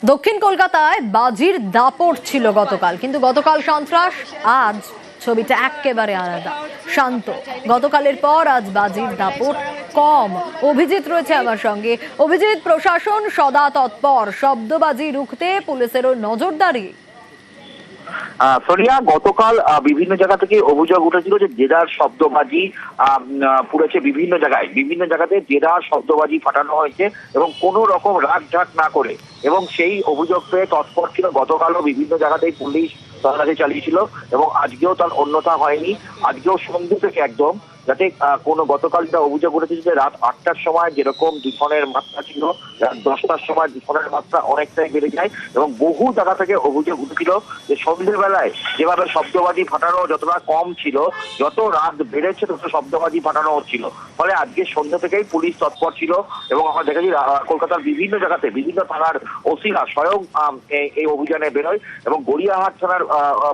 দক্ষিণ কলকাতায় বাজির দাপট ছিল গতকাল, কিন্তু গতকাল সন্ত্রাস, আজ ছবিটা একেবারে আলাদা, শান্ত। গতকালের পর আজ বাজির দাপট কম। অভিজিৎ রয়েছে আমার সঙ্গে। অভিজিৎ, প্রশাসন সদা তৎপর, শব্দবাজি রুখতে পুলিশেরও নজরদারি। সোনিয়া গতকাল বিভিন্ন জায়গা থেকে অভিযোগ উঠেছিল যে জেদার শব্দবাজি পুড়েছে বিভিন্ন জায়গায়। বিভিন্ন জায়গাতে জেদার শব্দবাজি ফাটানো হয়েছে এবং কোনো রকম রাগ ঢাক না করে এবং সেই অভিযোগ পেয়ে তৎপর ছিল গতকালও বিভিন্ন জায়গাতেই পুলিশ তল্লাশি চালিয়েছিল এবং আজকেও তার অন্যতা হয়নি। আজকেও সন্ধ্যে থেকে একদম যাতে কোনো গতকাল যেটা অভিযোগ উঠেছিল যে রাত আটটার সময় যেরকম দূষণের মাত্রা ছিল, রাত দশটার সময় দূষণের মাত্রা অনেকটাই বেড়ে যায় এবং বহু জায়গা থেকে অভিযোগ উঠেছিল যে সন্ধ্যেবেলায় যেভাবে শব্দবাজি ফাটানো যতটা কম ছিল, যত রাত বেড়েছে তত শব্দবাজি ফাটানো হচ্ছিল। ফলে আজকে সন্ধ্যা থেকেই পুলিশ তৎপর ছিল এবং আমরা দেখেছি কলকাতার বিভিন্ন জায়গাতে, বিভিন্ন থানার ওসিরা স্বয়ং এই- অভিযানে বেরোয় এবং গড়িয়াহাট থানার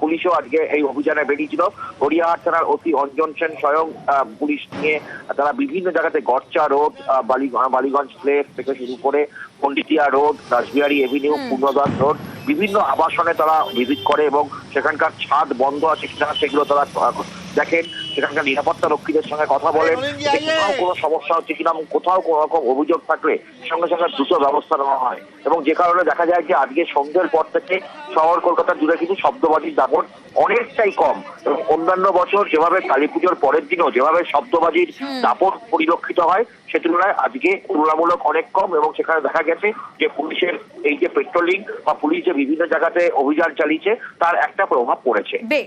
পুলিশও আজকে এই অভিযানে বেরিয়েছিল। গড়িয়াহাট থানার অতি অঞ্জন সেন স্বয়ং পুলিশ নিয়ে তারা বিভিন্ন জায়গাতে গড়চা রোড বালিগঞ্জ প্লেস থেকে শুরু করে Panditya road Rashbehari avenue Purnadas road বিভিন্ন আবাসনে তারা ভিজিট করে এবং সেখানকার ছাদ বন্ধ আছে কিনা সেগুলো তারা দেখেন সেখানকার নিরাপত্তা রক্ষীদের সঙ্গে কথা বলেন। কোথাও কোনো সমস্যা হচ্ছে কিনা এবং কোথাও কোনো রকম অভিযোগ থাকলে সঙ্গে সঙ্গে দ্রুত ব্যবস্থা নেওয়া হয়। এবং যে কারণে দেখা যায় যে আজকে সন্ধ্যের পর থেকে শহর কলকাতা জুড়ে কিন্তু শব্দবাজির দাপট অনেকটাই কম। এবং অন্যান্য বছর যেভাবে কালী পুজোর পরের দিনও যেভাবে শব্দবাজির দাপট পরিলক্ষিত হয় সে তুলনায় আজকে তুলনামূলক অনেক কম এবং সেখানে দেখা গেছে যে পুলিশের এই যে পেট্রোলিং বা পুলিশ যে বিভিন্ন জায়গাতে অভিযান চালিয়েছে তার একটা প্রভাব পড়েছে। বেশ।